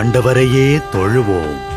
ஆண்டவரையே தொழுவோம்.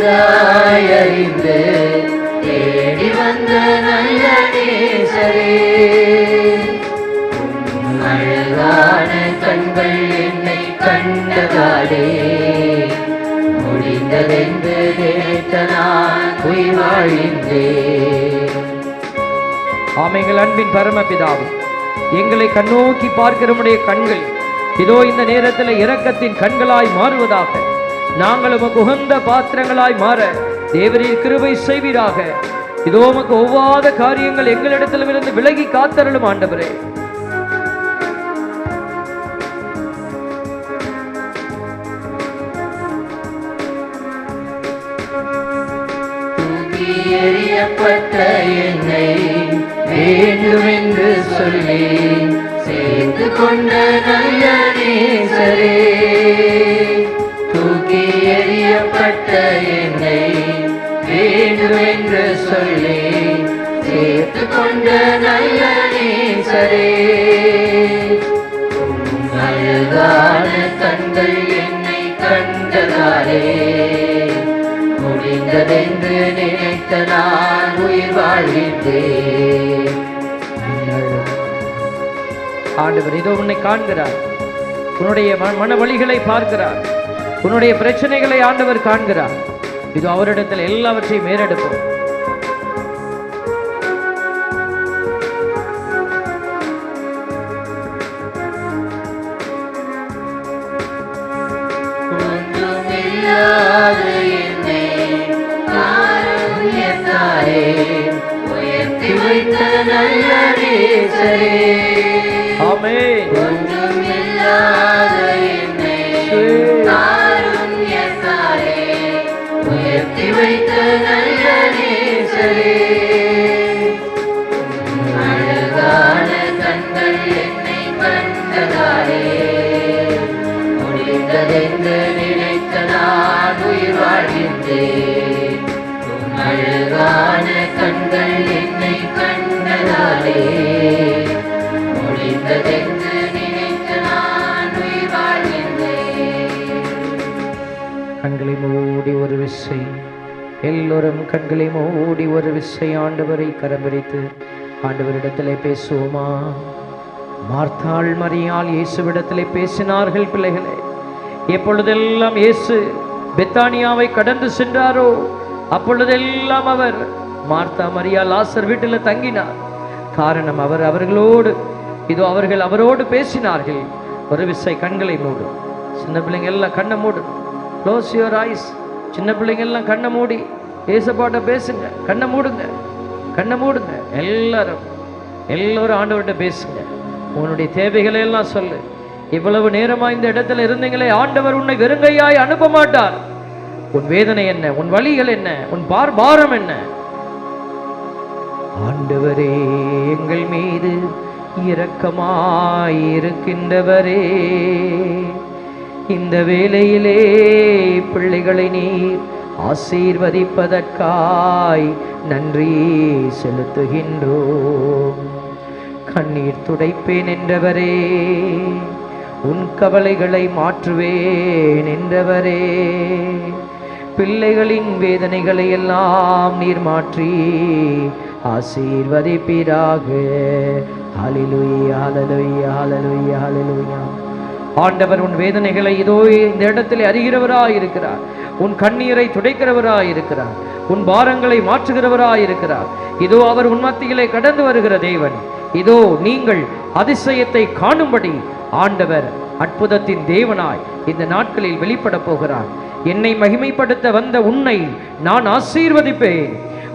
நன்றாய் அறிந்து தேடி வந்த நல்ல நேசரே. அழகான கண்கள் என்னை கண்டதாலே முடிந்ததென்று நினைத்த நான் உயிர் வாழ்கின்றேன் ஆம் எங்கள் அன்பின் பரமபிதாவும் எங்களை கண்ணோக்கி பார்க்கிறவனுடைய கண்கள் இதோ இந்த நேரத்தில் இரக்கத்தின் கண்களாய் மாறுவதாக நாங்கள் உமக்கு உகந்த பாத்திரங்களாய் மாற தேவரீர் கிருபை செய்வீராக. இதோ உமக்கு ஒவ்வாத காரியங்கள் எங்களிடத்திலிருந்து விலகி காத்தருளும் ஆண்டவரே. எறியப்பட்ட என்னை வேண்டுமென்று சொல்லி சேர்ந்து கொண்ட நல்ல நேசரே. எரியப்பட்ட எறியப்பட்ட என்னை வேண்டுமென்று சொல்லி சேர்த்து கொண்ட நல்ல நேசரே உம் அழகான கண்கள் என்னை கண்டதாலே முடிந்ததென்று நினைத்த நான் உயிர் வாழ்கின்றேன். ஆண்டவர் இதோ உன்னை காண்கிறார். உன்னுடைய மன வழிகளை பார்க்கிறார். உன்னுடைய பிரச்சனைகளை ஆண்டவர் காண்கிறார். இது அவரிடத்தில் எல்லாவற்றையும் மேலெடுப்போம் ஒன்றுமில்லாத கண்களை மூடி ஒரு விசை ஆண்டவரை கரம்பிடித்து ஆண்டவரிடத்திலே பேசுவோமா? மார்த்தாள் மறியால் இயேசுவிடத்திலே பேசினார்கள் பிள்ளைகளே எப்பொழுதெல்லாம் இயேசு பெத்தானியாவை கடந்து சென்றாரோ அப்பொழுதெல்லாம் அவர் மார்த்தா மரியா லாசர் வீட்டில் தங்கினார். காரணம் அவர் அவர்களோடு இதோ அவர்கள் அவரோடு பேசினார்கள். ஒரு விசை கண்களை மூடும் சின்ன பிள்ளைங்க எல்லாம் கண்ணை மூடும் க்ளோஸ் யுவர் ஐஸ் சின்ன பிள்ளைங்க எல்லாம் கண்ணை மூடி. ஏசப்பாட்ட பேசுங்க கண்ணை மூடுங்க கண்ணை மூடுங்க. எல்லாரும் எல்லோரும் ஆண்டவர்கிட்ட பேசுங்க. உன்னுடைய தேவைகளை எல்லாம் சொல்லு. இவ்வளவு நேரமா இந்த இடத்துல இருந்தீங்களே ஆண்டவர் உன்னை வெறுங்கையாய் அனுப்ப மாட்டார். உன் வேதனை என்ன? உன் வழிகள் என்ன? உன் பார் பாரம் என்ன? ஆண்டவரே எங்கள் மீது இரக்கமாயிருக்கின்றவரே இந்த வேலையிலே பிள்ளைகளை நீர் ஆசீர்வதிப்பதற்காய் நன்றி செலுத்துகின்றோம். கண்ணீர் துடைப்பேன் என்றவரே உன் கவலைகளை மாற்றுவேன் என்றவரே. பிள்ளைகளின் வேதனைகளை எல்லாம் நீர் மாற்றி ஆசீர்வதிப்பீராக. ஹalleluya ஹalleluya ஹalleluya ஹalleluya ஆண்டவர் உன் வேதனைகளை இதோ இந்த இடத்தில் அறிகிறவராய் இருக்கிறார் உன் கண்ணீரை துடைக்கிறவராய் இருக்கிறார் உன் பாரங்களை மாற்றுகிறவராய் இருக்கிறார் இதோ அவர் உன் மத்தியிலே கடந்து வருகிற தேவன். இதோ நீங்கள் அதிசயத்தை காணும்படி ஆண்டவர் அற்புதத்தின் தேவனாய் இந்த நாட்களில் வெளிப்பட போகிறார். என்னை மகிமைப்படுத்த வந்த உன்னை நான் ஆசீர்வதிப்பேன்.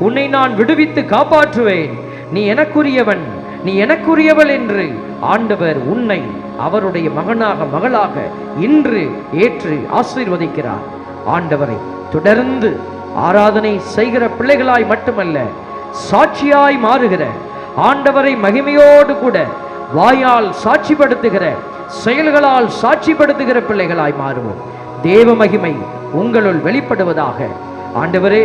உன்னை நான் விடுவித்து காப்பாற்றுவேன். நீ எனக்குரியவன். நீ எனக்குரியவள் என்று ஆண்டவர் உன்னை அவருடைய மகனாக மகளாக இன்று ஏற்று ஆசீர்வதிக்கிறார். ஆண்டவரை தொடர்ந்து ஆராதனை செய்கிற பிள்ளைகளாய் மட்டுமல்ல சாட்சியாய் மாறுகிற ஆண்டவரை மகிமையோடு கூட வாயால் சாட்சிப்படுத்துகிற செயல்களால் சாட்சிப்படுத்துகிற பிள்ளைகளாய் மாறுவோம். தேவ மகிமை உங்களுள் வெளிப்படுவதாக ஆண்டவரே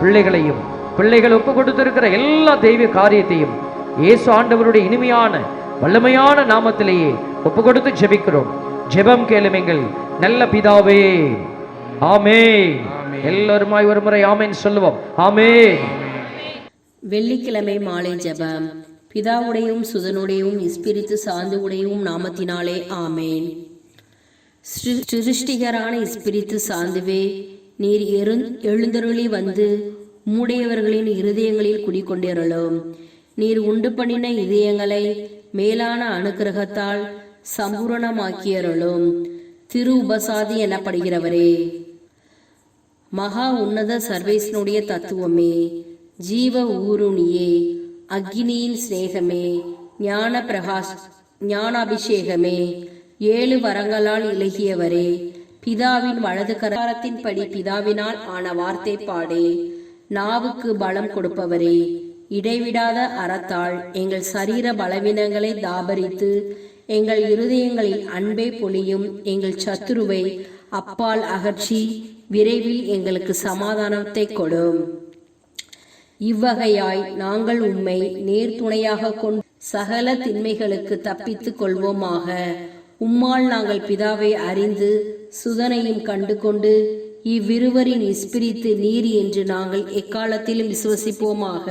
பிள்ளைகளையும் பிள்ளைகள் ஒப்பு கொடுத்திருக்கிற எல்லா தெய்வ காரியத்தையும் இயேசு ஆண்டவருடைய இனிமையான வல்லமையான நாமத்திலேயே ஒப்பு கொடுத்து ஜெபிக்கிறோம். ஜெபம் கேளுமெங்கள் நல்ல பிதாவே. ஆமே எல்லோருமாய் ஒரு முறை ஆமேன் சொல்லுவோம். ஆமே வெள்ளிக்கிழமை மாலை ஜெபம். பிதாவுடையும் சுதனுடையும் இஸ்பிரித்து சாந்து உடையும் நாமத்தினாலே ஆமேன். சிரு- சிருஷ்டிகரான இஸ்பிரித்து சாந்துவே நீர் எழு எழுந்தருளி வந்து மூடையவர்களின் இருதயங்களில் குடிக்கொண்டிரலும் நீர் உண்டு பண்ணின இதயங்களை மேலான அனுக்கிரகத்தால் சம்பூரணமாக்கியருளும். திரு உபசாதி எனப்படுகிறவரே. மகா உன்னத சர்வேசனுடைய தத்துவமே. ஜீவ ஊருணியே. அக்னியின் சிநேகமே. ஞான பிரகாஷ் ஞானாபிஷேகமே. ஏழு வரங்களால் இலகியவரே. பிதாவின் வலது கரத்தின்படி பிதாவினால் ஆன வார்த்தை பாடே நாவுக்கு பலம் கொடுப்பவரே. இடைவிடாத அறத்தால் எங்கள் சரீர பலவீனங்களை தாபரித்து எங்கள் இருதயங்களில் அன்பை பொழியும் எங்கள் சத்துருவை அப்பால் அகற்றி விரைவில் எங்களுக்கு சமாதானத்தை கொடும். இவ்வகையாய் நாங்கள் உம்மை நேர்துணையாக கொண்டு சகல திண்மைகளுக்கு தப்பித்துக் கொள்வோமாக. உம்மால் நாங்கள் பிதாவை அறிந்து சுதனையும் கண்டு கொண்டு இவ்விருவரின் இஸ்பிரித்து நீர் என்று நாங்கள் எக்காலத்திலும் விசுவசிப்போமாக.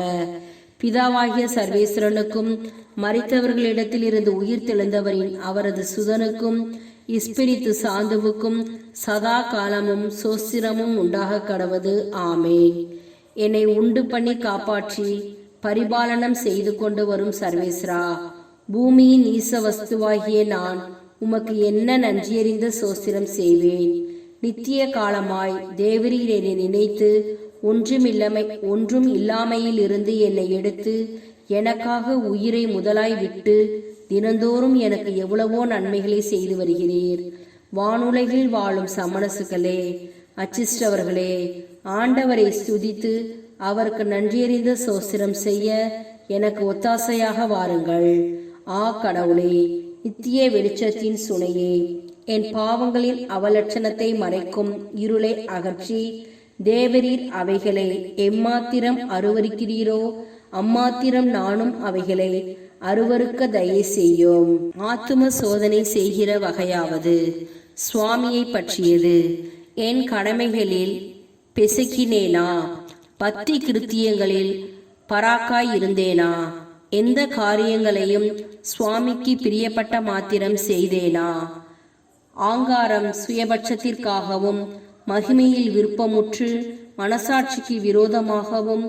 பிதாவாகிய சர்வேஸ்வரனுக்கும் மறைத்தவர்களிடத்தில் இருந்து உயிர் தெழுந்தவரின் அவரது சுதனுக்கும் இஸ்பிரித்து சாந்துவுக்கும் சதா காலமும் சோஸ்திரமும் உண்டாக கடவது. ஆமே என்னை உண்டு பண்ணி காப்பாற்றி பரிபாலனம் செய்து கொண்டு வரும் சர்வேஸ்ரா பூமியின் ஈச வஸ்துவாகிய நான் உமக்கு என்ன நன்றியறிந்த சோஸ்திரம் செய்வேன். நித்திய காலமாய் தேவரீர் என்னை நினைத்து ஒன்றுமில்லமை ஒன்றும் இல்லாமையிலிருந்து என்னை எடுத்து எனக்காக உயிரை முதலாய் விட்டு தினந்தோறும் எனக்கு எவ்வளவோ நன்மைகளை செய்து வருகிறீர். வானுலகில் வாழும் சமணசுகளே அச்சிஷ்டவர்களே ஆண்டவரை ஸ்துதித்து அவருக்கு நன்றியறிந்த சோசிரம் செய்ய எனக்கு ஒத்தாசையாக வாருங்கள். ஆ கடவுளே நித்திய வெளிச்சத்தின் சுனையே என் பாவங்களின் அவலட்சணத்தை மறைக்கும் இருளை அகற்றி தேவரீர் அவைகளை எம்மாத்திரம் அருவருக்கிறீரோ அம்மாத்திரம் நானும் அவைகளை அருவருக்க தயை செய்யும். ஆத்தும சோதனை செய்கிற வகையாவது சுவாமியை பற்றியது. என் கடமைகளில் பிசக்கினேனா? பக்தி கிருத்தியங்களில் பராக்காய் இருந்தேனா? எந்த காரியங்களையும் சுவாமிக்கு பிரியப்பட்ட மாத்திரம் செய்தேனா? ஆங்காரம் சுயபட்சத்திற்காகவும் மகிமையில் விருப்பமுற்று மனசாட்சிக்கு விரோதமாகவும்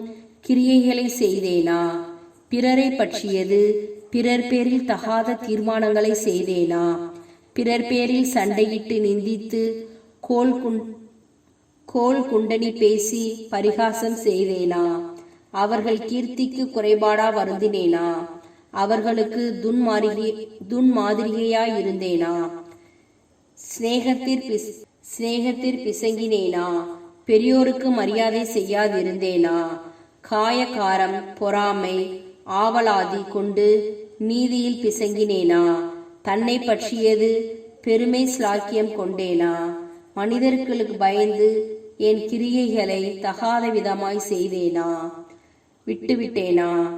கிரியைகளை செய்தேனா? பிறரை பற்றியது பிறர் பேரில் தகாத தீர்மானங்களை செய்தேனா? பிறர் பேரில் சண்டையிட்டு நிந்தித்து கோல் குண் கோல் குண்டனி பேசி பரிகாசம் செய்தேனா? அவர்கள் கீர்த்திக்கு குறைபாடா வருந்தினேனா? அவர்களுக்கு துன்மாரிகை துன்மாதிரிகையாய் இருந்தேனா? சிநேகத்திற் சிநேகத்திற் பிசங்கினேனா? பெரியோருக்கு மரியாதை செய்யாதிருந்தேனா? காயக்காரம் பொறாமை ஆவலாதி கொண்டு நீதியில் பிசங்கினேனா? தன்னை பற்றியது பெருமை ஸ்லாக்கியம் கொண்டேனா? மனிதர்களுக்கு பயந்து என் கிரியைகளை தகாத விதமாய் செய்தேனா? விட்டுவிட்டேனா?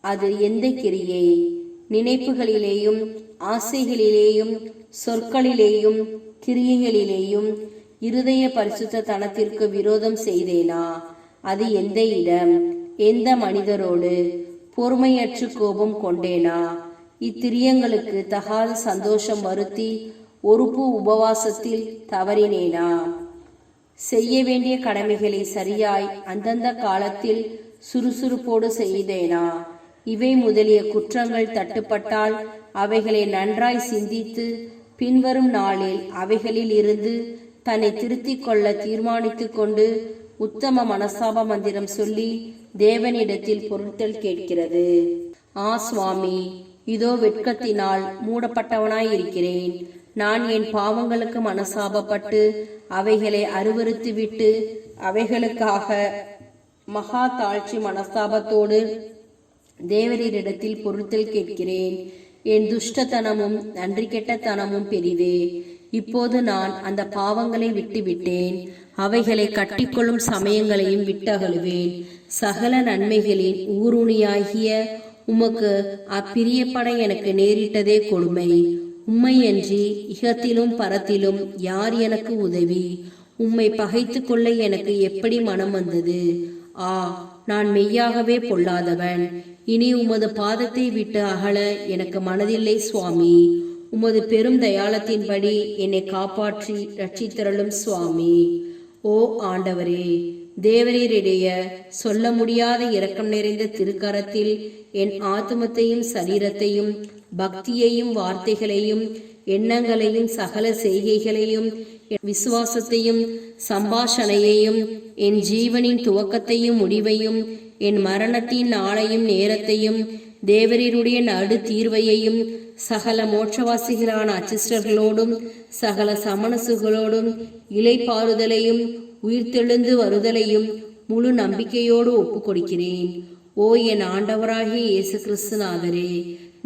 அது எந்த கிரியை? நினைப்புகளிலேயும் ஆசைகளிலேயும் சொற்களிலேயும் கிரியைகளிலேயும் இருதய பரிசுத்த தனத்திற்கு விரோதம் செய்தேனா? அது எந்த இடம்? எந்த மனிதரோடு பொறுமையற்று கோபம் கொண்டேனா? இத்திரியங்களுக்கு தகாத சந்தோஷம் வருத்தி ஒருப்பு உபவாசத்தில் தவறினேனா? செய்ய வேண்டிய கடமைகளை சரியாய் அந்தந்த காலத்தில் சுறுசுறுப்போடு செய்தேனா? இவை முதலிய குற்றங்கள் தட்டுப்பட்டால் அவைகளை நன்றாய் சிந்தித்து பின்வரும் நாளில் அவைகளில் இருந்து தன்னை திருத்திக் கொள்ள தீர்மானித்துக் கொண்டு உத்தம மனசாப மந்திரம் சொல்லி தேவனிடத்தில் பொருட்கள் கேட்கிறது. ஆ சுவாமி இதோ வெட்கத்தினால் மூடப்பட்டவனாய் இருக்கிறேன் நான் என் பாவங்களுக்கு மனசாபப்பட்டு அவைகளை அருவறுத்து விட்டு அவைகளுக்காக மகா தாழ்ச்சி மனஸ்தாபத்தோடு தேவரீரிடத்தில் பொருத்தல் கேட்கிறேன். என் துஷ்டத்தனமும் நன்றி கெட்டத்தனமும் பெரிதே இப்போது நான் அந்த பாவங்களை விட்டுவிட்டேன். அவைகளை கட்டிக்கொள்ளும் சமயங்களையும் விட்டகழுவேன் சகல நன்மைகளின் ஊருணியாகிய உமக்கு அப்பிரியப்பட எனக்கு நேரிட்டதே கொடுமை. உம்மையன்றி இகத்திலும் பரத்திலும் யார் எனக்கு உதவி? உம்மை பகைத்து கொள்ள எனக்கு எப்படி மனம் வந்தது? ஆ நான் மெய்யாகவே பொல்லாதவன். இனி உமது பாதத்தை விட்டு அகல எனக்கு மனதில்லை சுவாமி. உமது பெரும் தயாளத்தின்படி என்னை காப்பாற்றி ரட்சித்தருளும் சுவாமி. ஓ ஆண்டவரே தேவரீரிடைய சொல்ல முடியாத இரக்கம் நிறைந்த திருக்கரத்தில் என் ஆத்மத்தையும் சரீரத்தையும் பக்தியையும் வார்த்தைகளையும் எண்ணங்களையும் சகல செய்கைகளையும் என் விசுவாசத்தையும் சம்பாஷணையையும் என் ஜீவனின் துவக்கத்தையும் முடிவையும் என் மரணத்தின் நாளையும் நேரத்தையும் தேவரீருடைய நடு தீர்வையையும் சகல மோட்சவாசிகளான அச்சிஸ்டர்களோடும் சகல சமணசுகளோடும் இலைப்பாறுதலையும் உயிர்த்தெழுந்து வருதலையும் முழு நம்பிக்கையோடு ஒப்புக்கொடுக்கிறேன். ஓ என் ஆண்டவராகிய இயேசு கிறிஸ்துநாதரே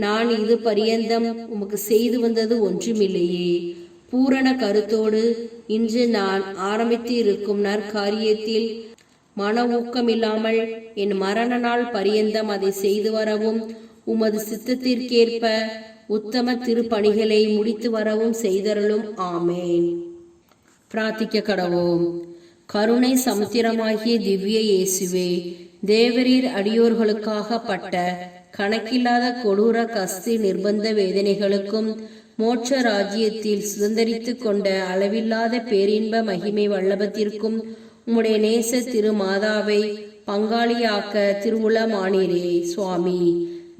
நான் இது பரியந்தம் உமக்கு செய்து வந்தது ஒன்றுமில்லையே. பூரண கருத்தோடு இன்று நான் ஆரம்பித்து இருக்கும் நற்காரியத்தில் மன ஊக்கமில்லாமல் என் மரண நாள் பரியந்தம் அதை செய்து வரவும் உமது சித்தத்திற்கேற்ப உத்தம திருப்பணிகளை முடித்து வரவும் செய்தருளும். ஆமேன். பிரார்த்திக்க கடவோம். கருணை சமுத்திரமாகிய திவ்ய இயேசுவே தேவரீர் அடியோர்களுக்காக பட்ட கணக்கில்லாத கொடூர கஸ்தி நிர்பந்த வேதனைகளுக்கும் மோட்ச ராஜ்யத்தில் சுதந்திரித்து கொண்ட அளவில்லாத பேரின்ப மகிமை வல்லபத்திற்கும் உம்முடைய நேச திருமாதாவை பங்காளியாக்க திருவுளமானீரே சுவாமி.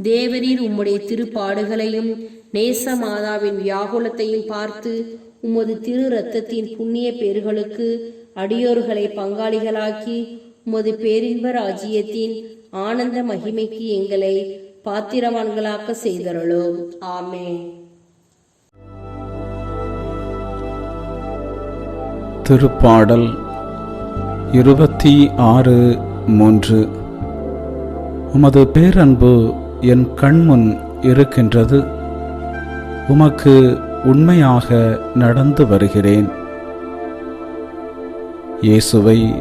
தேவரீர் உம்முடைய திருப்பாடுகளையும் நேச மாதாவின் வியாகுலத்தையும் பார்த்து உமது திரு ரத்தத்தின் புண்ணிய பேர்களுக்கு அடியோர்களை பங்காளிகளாக்கி உமது பேரின்ப ராஜ்யத்தின் ஆனந்த மகிமைக்கு எங்களை பாத்திரவான்களாக்க செய்தருளோம் ஆமே திருப்பாடல் இருபத்தி ஆறு மூன்று. உமது பேரன்பு என் கண்முன் இருக்கின்றது. உமக்கு உண்மையாக நடந்து வருகிறேன். இயேசுவை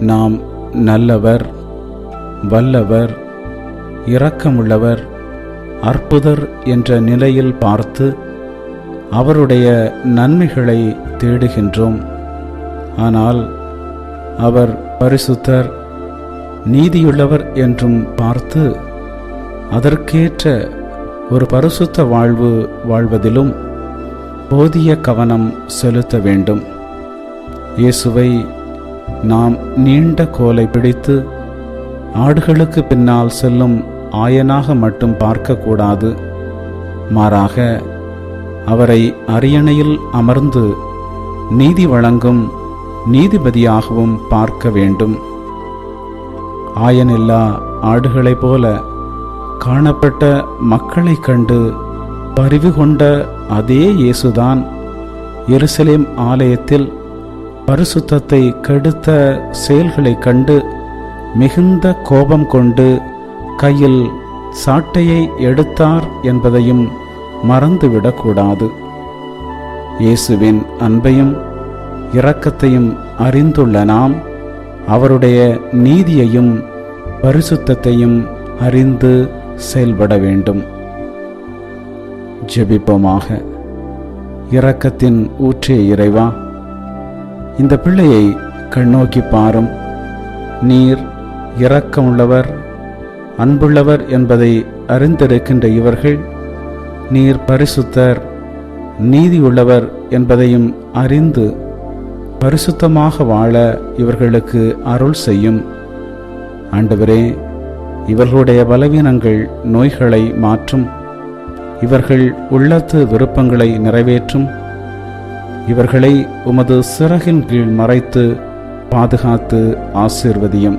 நாம் நல்லவர் வல்லவர் இரக்கமுள்ளவர் அற்புதர் என்ற நிலையில் பார்த்து அவருடைய நன்மைகளை தேடுகின்றோம். ஆனால் அவர் பரிசுத்தர் நீதியுள்ளவர் என்றும் பார்த்து அதற்கேற்ற ஒரு பரிசுத்த வாழ்வு வாழ்வதிலும் போதிய கவனம் செலுத்த வேண்டும். இயேசுவை நாம் நீண்ட கோலை பிடித்து ஆடுகளுக்கு பின்னால் செல்லும் ஆயனாக மட்டும் பார்க்கக்கூடாது. மாறாக அவரை அரியணையில் அமர்ந்து நீதி வழங்கும் நீதிபதியாகவும் பார்க்க வேண்டும். ஆயனில்லா ஆடுகளைப் போல காணப்பட்ட மக்களைக் கண்டு பரிவு கொண்ட அதே இயேசுதான். எருசலேம் ஆலயத்தில் பரிசுத்தத்தை கெடுத்த செயல்களைக் கண்டு மிகுந்த கோபம் கொண்டு கையில் சாட்டையை எடுத்தார் என்பதையும் மறந்துவிடக்கூடாது. இயேசுவின் அன்பையும் இரக்கத்தையும் அறிந்துள்ள நாம் அவருடைய நீதியையும் பரிசுத்தத்தையும் அறிந்து செயல்பட வேண்டும். ஜெபிப்போமாக. இரக்கத்தின் ஊற்றிய இறைவா இந்த பிள்ளையை கண்ணோக்கி பாரும். நீர் இரக்கமுள்ளவர் அன்புள்ளவர் என்பதை அறிந்திருக்கின்ற இவர்கள் நீர் பரிசுத்தர் நீதியுள்ளவர் என்பதையும் அறிந்து பரிசுத்தமாக வாழ இவர்களுக்கு அருள் செய்யும். ஆண்டவரே இவர்களுடைய பலவீனங்கள் நோய்களை மாற்றும். இவர்கள் உள்ளத்து விருப்பங்களை நிறைவேற்றும். இவர்களை உமது சிறகின் கீழ் மறைத்து பாதுகாத்து ஆசீர்வதியும்.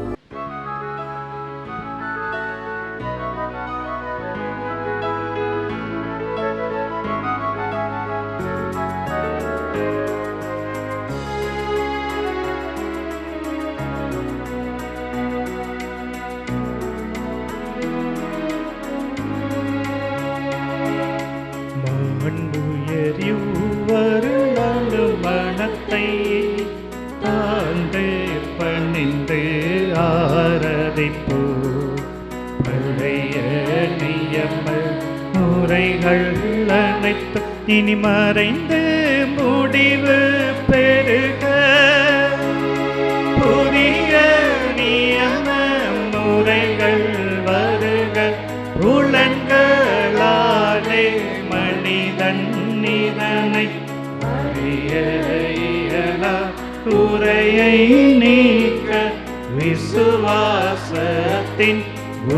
புலன்களாலே மனிதன் இதனை அறிய இயலா குறையை நீக்க விசுவாசத்தின்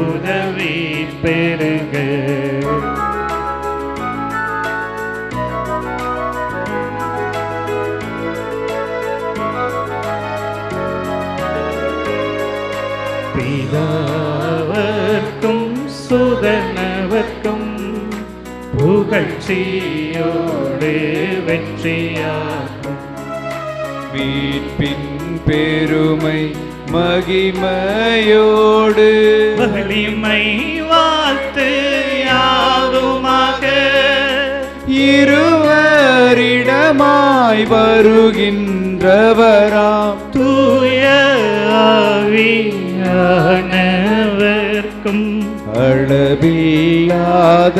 உதவி பெருக பிதாவர்க்கும் சுதன் புகழ்ச்சியோடு வெற்றியாகும். மீட்பின் பெருமை மகிமையோடு வலிமை வாழ்த்து யாவுமாக இருவரிடமாய் வருகின்றவராம். தூய ஆவியானவர்க்கும் அளவில்லாத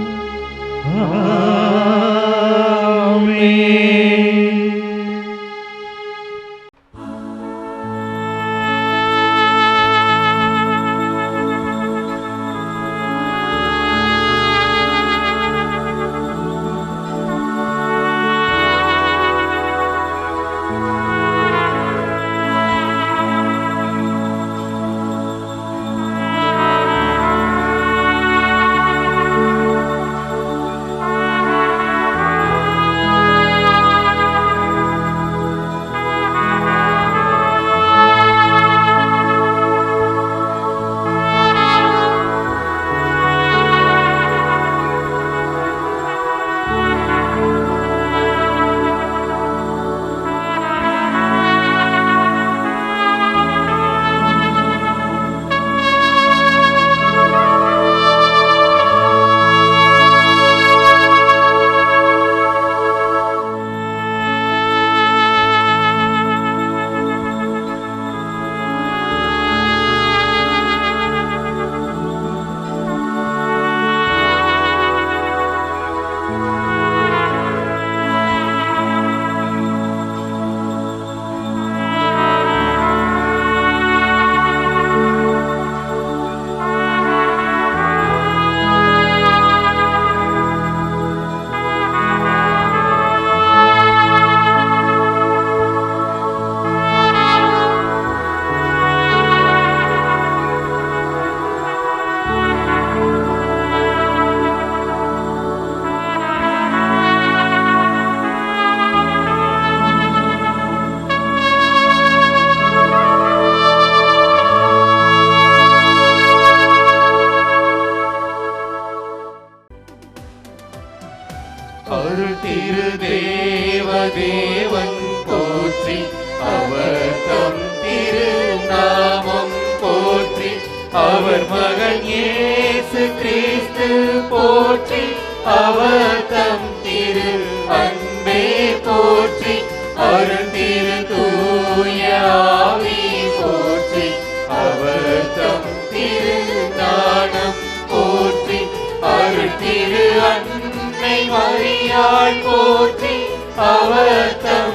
Amen. தம் திரு ஞானம் போற்றி அருள் திரு அன்னை மரியாள் போற்றி அவர் தம்